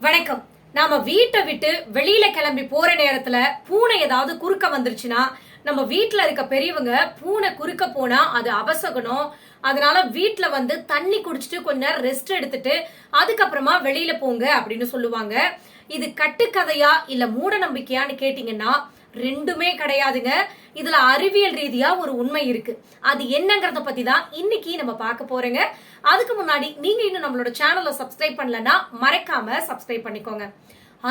வணக்கம். நாம வீட்டை விட்டு வெளியில கிளம்பி போற நேரத்துல பூனை ஏதாவது குறுக்க வந்துருச்சுன்னா நம்ம வீட்டுல இருக்க பெரியவங்க பூனை குறுக்க போனா அது அபசகனம் அதனால வீட்டுல வந்து தண்ணி குடிச்சிட்டு கொஞ்ச நேரம் ரெஸ்ட் எடுத்துட்டு அதுக்கப்புறமா வெளியில போங்க அப்படின்னு சொல்லுவாங்க. இது கட்டுக்கதையா இல்ல மூட நம்பிக்கையான்னு கேட்டீங்கன்னா ரெண்டுமே கிடையாதுங்க. இதுல அறிவியல் ரீதியா ஒரு உண்மை இருக்கு. அது என்னங்கறத பத்தி தான் இன்னைக்கு நம்ம பார்க்க போறோங்க. அதுக்கு முன்னாடி நீங்க இன்னும் நம்மளோட சேனலை சப்ஸ்கிரைப் பண்ணலன்னா மறக்காம சப்ஸ்கிரைப் பண்ணிக்கோங்க.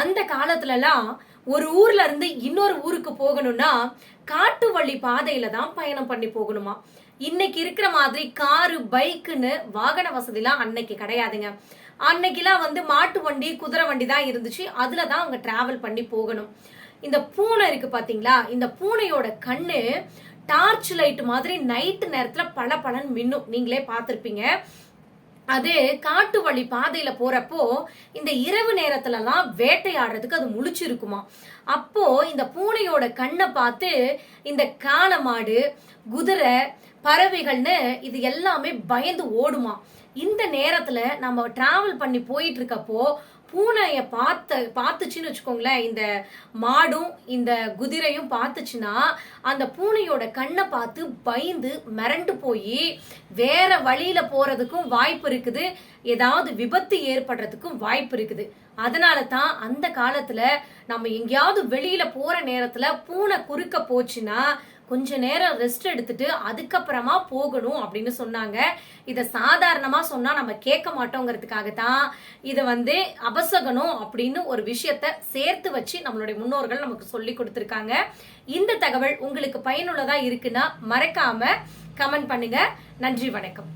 அந்த காலத்துல எல்லாம் ஒரு ஊர்ல இருந்து இன்னொரு ஊருக்கு போகணும்னா காட்டு வழி பாதையில தான் பயணம் பண்ணி போகணுமா? இன்னைக்கு இருக்கிற மாதிரி காரு பைக்குன்னு வாகன வசதிலாம் அன்னைக்கு கிடையாதுங்க. அன்னைக்கெல்லாம் வந்து மாட்டு வண்டி குதிரை வண்டி தான் இருந்துச்சு. அதுல தான் அவங்க டிராவல் பண்ணி போகணும். இந்த பூனை இருக்கு பாத்தீங்களா? இந்த பூனையோட கண்ணு டார்ச் லைட் மாதிரி நைட்டு நேரத்துல பல பலன் மின்னும். நீங்களே பார்த்திருப்பீங்க. அது காட்டு வழி பாதையில போறப்போ இந்த இரவு நேரத்துலலாம் வேட்டையாடுறதுக்கு அது முழிச்சிருக்குமா? அப்போ இந்த பூனையோட கண்ணை பார்த்து இந்த காளமாடு குதிரை பறவைகள்னு இது எல்லாமே பயந்து ஓடுமா? இந்த நேரத்துல நம்ம டிராவல் பண்ணி போயிட்டு இருக்கப்போ பூனையை பார்த்த பார்த்துச்சுன்னு வச்சுக்கோங்களேன் இந்த மாடும் இந்த குதிரையும் பார்த்துச்சுன்னா அந்த பூனையோட கண்ணை பார்த்து பயந்து மிரண்டு போய் வேற வழியில போறதுக்கும் வாய்ப்பு இருக்குது. ஏதாவது விபத்து ஏற்படுறதுக்கும் வாய்ப்பு இருக்குது. அதனால தான் அந்த காலத்துல நம்ம எங்கேயாவது வெளியில போற நேரத்துல பூனை குறுக்க போச்சுன்னா கொஞ்ச நேரம் ரெஸ்ட் எடுத்துட்டு அதுக்கப்புறமா போகணும் அப்படின்னு சொன்னாங்க. இதை சாதாரணமா சொன்னா நம்ம கேட்க மாட்டோங்கிறதுக்காக தான் இதை வந்து அபசகனம் அப்படின்னு ஒரு விஷயத்த சேர்த்து வச்சு நம்மளுடைய முன்னோர்கள் நமக்கு சொல்லி கொடுத்துருக்காங்க. இந்த தகவல் உங்களுக்கு பயனுள்ளதா இருக்குன்னா மறக்காம கமெண்ட் பண்ணுங்க. நன்றி வணக்கம்.